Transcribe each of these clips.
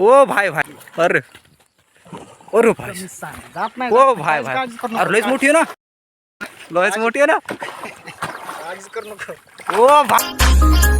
ओ भाई भाई. अरे. अरे भाई. जात नाही ओ भाई भाई. अरे लयच मोठी आहे ना. लयच मोठी आहे ना. ओ भाई.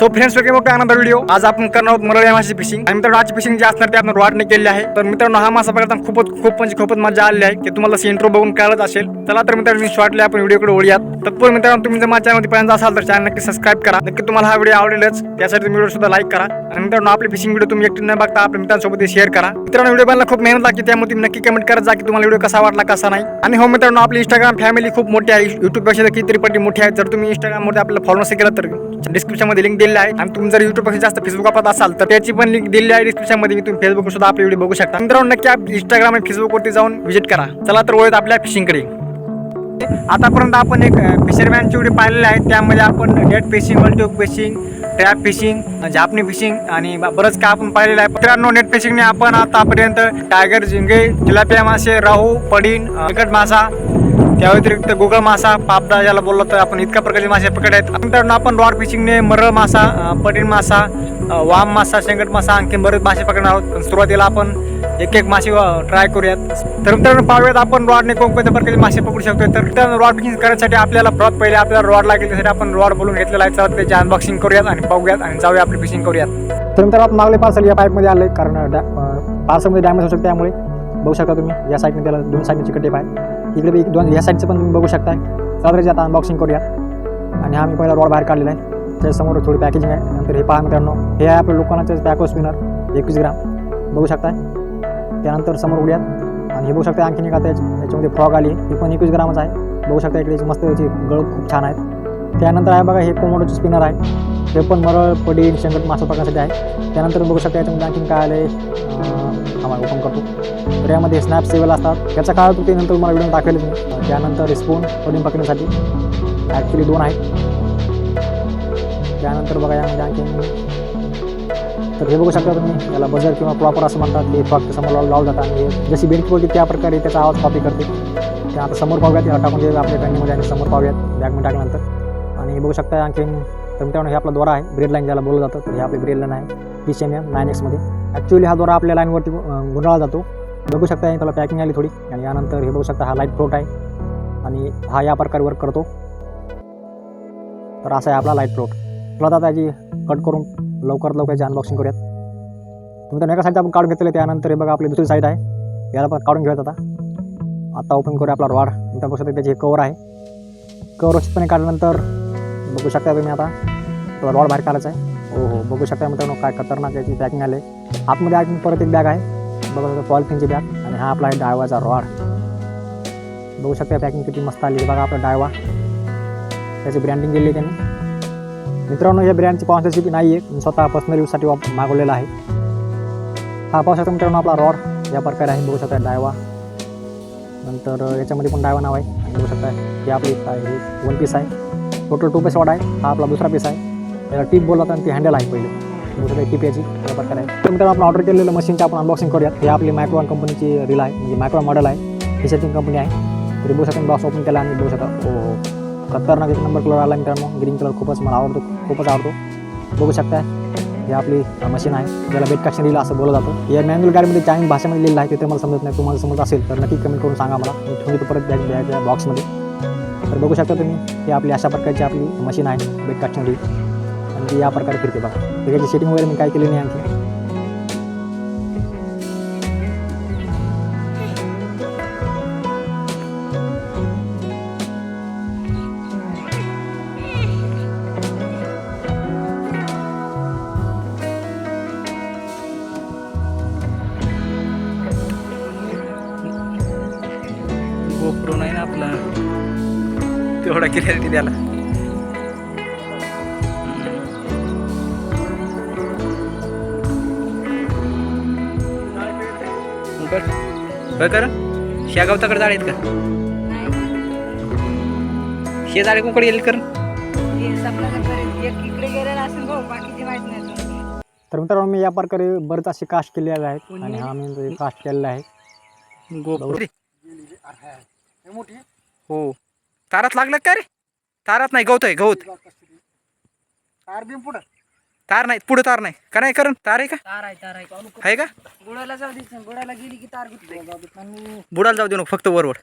सो फ्रेंड्स वेगळे मोठा आनंद व्हिडिओ आज आपण करणार आहोत मरळ या माशी फिशिंग आणि मित्रांनो आजची फिशिंग जी असणार ते आपण रॉडने केली आहे. तर मित्रांनो हा मासा बघताना खूपच खूप म्हणजे खूपच मजा आली आहे की तुम्हाला इंट्रो बघून कळत असेल. चला तर मित्रांनो शॉर्टली आपण व्हिडिओकडे ओळूयात तत्पूर्वी मित्रांनो तुम्ही जर माझ्या चॅनल पर्यंत असाल तर चॅनल नक्की सबस्क्राईब करा. नक्की तुम्हाला हा व्हिडिओ आवडेलच. त्यासाठी तुम्ही व्हिडिओ सुद्धा लाईक करा. आणि मित्रांनो आपली फिशिंग व्हिडिओ तुम्ही एकटी न बघता आपल्या मित्रांसोबत शेअर करा. मित्रांनो व्हिडिओ बनला खूप मेहनत लागते त्यामुळे तुम्ही नक्की कमेंट करत जा की तुम्हाला व्हिडिओ कसा वाटला कसा नाही. आणि हो मित्रांनो आपली इंस्टाग्राम फॅमिली खूप मोठी आहे युट्यूबपेक्षा कितीतरी पट्टी मोठी आहे. जर तुम्ही इंस्टाग्राममध्ये आपल्याला फॉलो नसेल केलं तर डिस्क्रिप्शनमध्ये लिंक दिली आहे. आणि तुम्ही जर युट्यूबपेक्षा जास्त फेसबुक वापरत असाल तर त्याची पण लिंक दिली आहे डिस्क्रिप्शनमध्ये. मी तुम्ही फेसबुक सुद्धा आपले व्हिडिओ बघू शकता. मित्रांनो नक्की आप इंस्टाग्राम आणि फेसबुक वरती जाऊन व्हिजिट करा. चला तर वळत आपल्या फिशिंगकडे आतापर्यंत आपण एक फिशरमॅनची व्हिडिओ पाहिलेले आहेत त्यामध्ये आपण net fishing world fishing trap fishing जापनी fishing आणि बरंच काय आपण पाहिलेलं आहे. मित्रांनो नेट फिशिंगने आपण आतापर्यंत टायगर झिंगे जिलापिया मासे राहू पडीन मासा त्या व्यतिरिक्त गोगळ मासा पापडा याला बोललो तर आपण इतक्या प्रकारचे मासे पकडले आहेत मित्रांनो आपण रॉड फिशिंगने मरळ मासा पटीन मासा वाम मासा शेंगट मासा आणखी बरेच मासे पकडणार आहोत. सुरुवातीला आपण एक एक मासे ट्राय करूयात. तर मित्रांनो पाहूयात आपण रॉडने कोणकोणत्या प्रकारचे मासे पकडू शकतो तर मित्रांनो रॉड फिशिंग करण्यासाठी आपल्याला प्रॉत पहिले आपल्याला रॉड लागेल. त्यासाठी आपण रॉड बोलून घेतलेला आहे. तर त्याची अनबॉक्सिंग करूयात आणि पाहूयात आणि जाऊया आपली फिशिंग करूयात. तर मित्रांनो मागले पार्सल या पाईपमध्ये आले कारण पार्सलमध्ये डॅमेज होऊ शकते त्यामुळे बघू शकता तुम्ही या साईडने त्याला दोन साईडने चिकट टेप आहे इकडे बी एक दोन या साईडचं पण तुम्ही बघू शकता चालू आता अनबॉक्सिंग करूयात. आणि हा मी पहिला रॉड बाहेर काढलेला आहे. त्याच्यासमोर थोडी पॅकेजिंग आहे. नंतर हे पहा मित्रांनो. हे आहे आपल्या लोकांचं पॅको स्पिनर एकवीस ग्राम. बघू शकता त्यानंतर समोर उड्यात आणि हे बघू शकता आणखीन एक आता याच्यामध्ये फ्रॉग आली ही पण एकवीस ग्रामच आहे. बघू शकता इकडे मस्त याची गळ खूप छान आहेत त्यानंतर आहे बघा हे कोमोडोचे स्पिनर आहे. हे पण मरळ पडील शेंगट मासा पकडण्यासाठी आहे. त्यानंतर बघू शकता याच्यामध्ये आणखीन काय आलं आहे आम्हाला ओपन करतो. तर यामध्ये स्नॅप सेवल असतात. त्याचा काळ ते नंतर मला व्हिडिओ टाकेल मी. त्यानंतर स्पून पडीन पकडण्यासाठी ॲक्च्युली दोन आहेत. त्यानंतर बघा यामध्ये आणखीन. तर हे बघू शकता तुम्ही याला बजर किंवा प्रॉपर असं म्हणतात हे फक्त समोर लावलं जातं आणि जशी बेंच पडली त्या प्रकारे त्याचा आवाज कॉपी करते. ते आता समोर पाहूयात याला टाकून देऊ आपल्या बँकेमध्ये आणि समोर पाहूयात. बॅगमध्ये टाकल्यानंतर. आणि बघू शकता आणखीन तर मित्रांनो हे आपला दोरा आहे. ब्रेड लाईन ज्याला बोललं जातं तर हे आपली ब्रेड लाईन आहे. P C M M nine एक्समध्ये actually हा दोरा आपल्या लाईनवरती अं, गुंडाळला जातो. बघू शकता त्याला पॅकिंग आली थोडी. आणि यानंतर हे बघू शकता हा लाइट फ्लोट आहे. आणि हा या प्रकारे वर्क करतो. तर असा आहे आपला लाइट फ्लोट तुला आता त्याची कट करून लवकरात लवकर याची अनबॉक्सिंग करूयात. तुम्ही तर एका साईड आपण काढून घेतले त्यानंतर हे बघा आपली दुसरी साईड आहे. याला पण काढून घेऊयात आता. आता ओपन करूया आपला रॉड त्या बघू शकता त्याची कवर आहे. कवर पण काढल्यानंतर बघू शकता तुम्ही आता. रॉड बाहेर काढायचा आहे. हो हो. बघू शकता मित्रांनो काय खतरनाक याची पॅकिंग आले. आतमध्ये आणखी परत एक बॅग आहे. बघा शकता पॉलिथिनची बॅग आणि हा आपला आहे डायवाचा रॉड बघू शकता पॅकिंग किती मस्त आली बघा आपला डायवा त्याची ब्रँडिंग केली त्यांनी. मित्रांनो या ब्रँडची स्पॉन्सरशिप नाही आहे मी स्वतः पर्सनल यूजसाठी वाप मागवलेला आहे. हा पाहू शकता मित्रांनो आपला रॉड या प्रकारे आहे. बघू शकता डायवा नंतर याच्यामध्ये पण डायवा नाव आहे. बघू शकता हे आपली काय वन पीस आहे. टोटल टू पीस रॉड आहे. हा आपला दुसरा पीस आहे. याला टीप बोलतात आणि ती हँडल आहे पहिले. बघू टीप याची या प्रकारे आहे. तर मित्रांनो आपण ऑर्डर केलेलं मशीनचं आपण अनबॉक्सिंग करूयात. हे आपली मायक्रॉन कंपनीची रील आहे. म्हणजे मायक्रॉन मॉडेल आहे. हिसेटिंग कंपनी आहे. तरी बघू शकता बॉक्स ओपन केला आणि बघू शकता. हो, हो. खतरनाक एक नंबर कलर आला मित्रांनो. ग्रीन कलर खूपच मला आवडतो. खूपच आवडतो. बघू शकता. हे आपली मशीन आहे. ज्याला बेट कॅक्शन दिलं असं बोललं जातं. या मॅन्युअल गाडीमध्ये चायनीज भाषेमध्ये लिहिलं आहे. ते मला समजत नाही. तुम्हाला समजत असेल. तर नक्की कमेंट करून सांगा मला. मी ठेवून परत बॅग द्यायच्या बॉक्समध्ये तर बघू शकता तुम्ही हे आपली अशा प्रकारची आपली मशीन आहे. बेट कॅक्शन आणि ती या प्रकारे फिरते बघा. त्याची सेटिंग वगैरे मी काय केली नाही आणखी. गोप्रो नाही ना आपला. तेवढा क्लिअरिटी द्याला बर कर. ह्या गावताकडे जाळ आहेत का? हे जाळे कुकडे गेले कर इकडे गेलेला असेल भाऊ बाकीची माहीत नाही तर मित्रांनो मी या प्रकारे बरेच असे कास्ट केलेले आहेत आणि हा मी कास्ट केलेला आहे. गोप्रो हो. तारात लागलं का रे? तारात नाही गवत आहे गवत. तार बिम पुढं. तार नाही पुढे तार नाही. का नाही करण? तार आहे का? तार आहे तार आहे. आहे का? गुडाला जाऊ दे गुडाला गेली की तार गुतते बुडाला जाऊ दे नको फक्त वरवर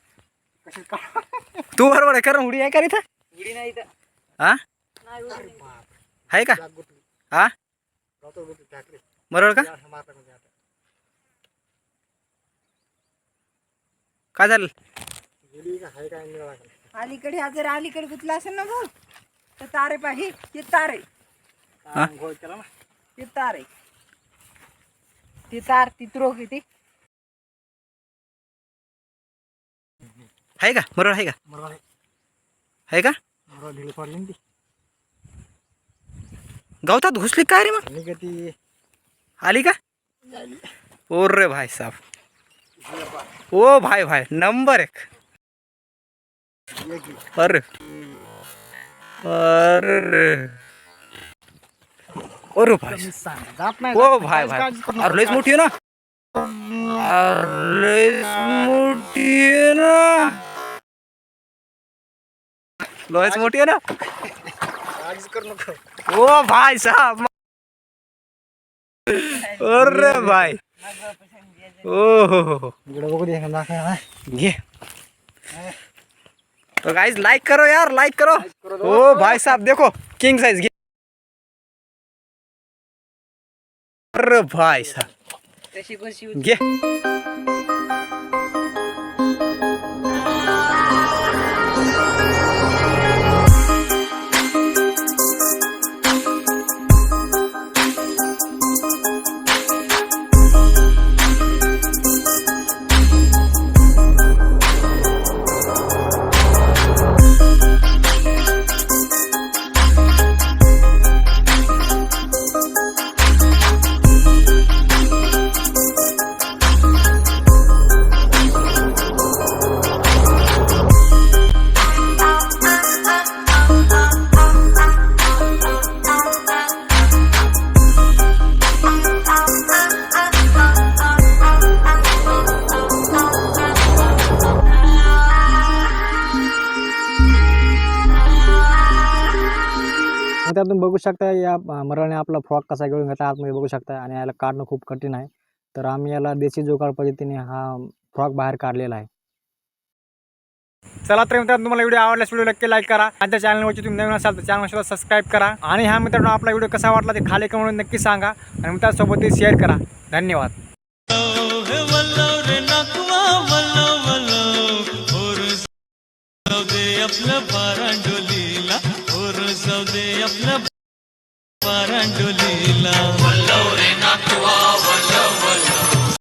तू बरोबर आहे करण उडी आहे का रे इथं? उडी नाही हा नाही उडी नाही. आहे का? हा बरोबर का? काय झालं? अलीकडे हा जर अलीकडे गुतला असेल ना भाऊ तर तार आहे पाही ते तार आहे. हा? ते तार आहे. ती तार ती त्रोक ती. आहे का? बरोबर आहे का? आहे. का? गवतात घुसली काय रे मग? आली का ओ रे भाई साहब ओ भाई भाई नंबर एक. अरे. अरे अरे भाई ओ भाई भाई। अरे लयच मोठी आहे ना? अरे लयच मोठी आहे ना लयच मोठी आहे ना? करू नको ओ भाई साहब अरे भाई। ओ हो हो हो। इकडे बघू दे दाखवा घे तो गाइस लाइक करो यार लाइक करो। ओ भाई साहब देखो किंग साइज़ अरे भाई साहब। घे. त्यातून बघू शकता या मराने आपला फ्रॉक कसा घेऊन घेतला आतमध्ये बघू शकता. आणि याला काढणं खूप कठीण आहे. तर आम्ही याला देशी जोगाड पद्धतीने हा फ्रॉक बाहेर काढलेला आहे. चला तर मित्रांनो तुम्हाला व्हिडिओ आवडल्यास व्हिडिओ नक्की लाईक करा. आमच्या चॅनलवरची तुम्ही नवीन असाल तर चॅनल सबस्क्राईब करा. आणि हा मित्रांनो आपला व्हिडिओ कसा वाटला ते खाली कमेंट नक्की सांगा. आणि मित्रांसोबत ते शेअर करा. धन्यवाद. वल्लव ور زو دې خپل پرندو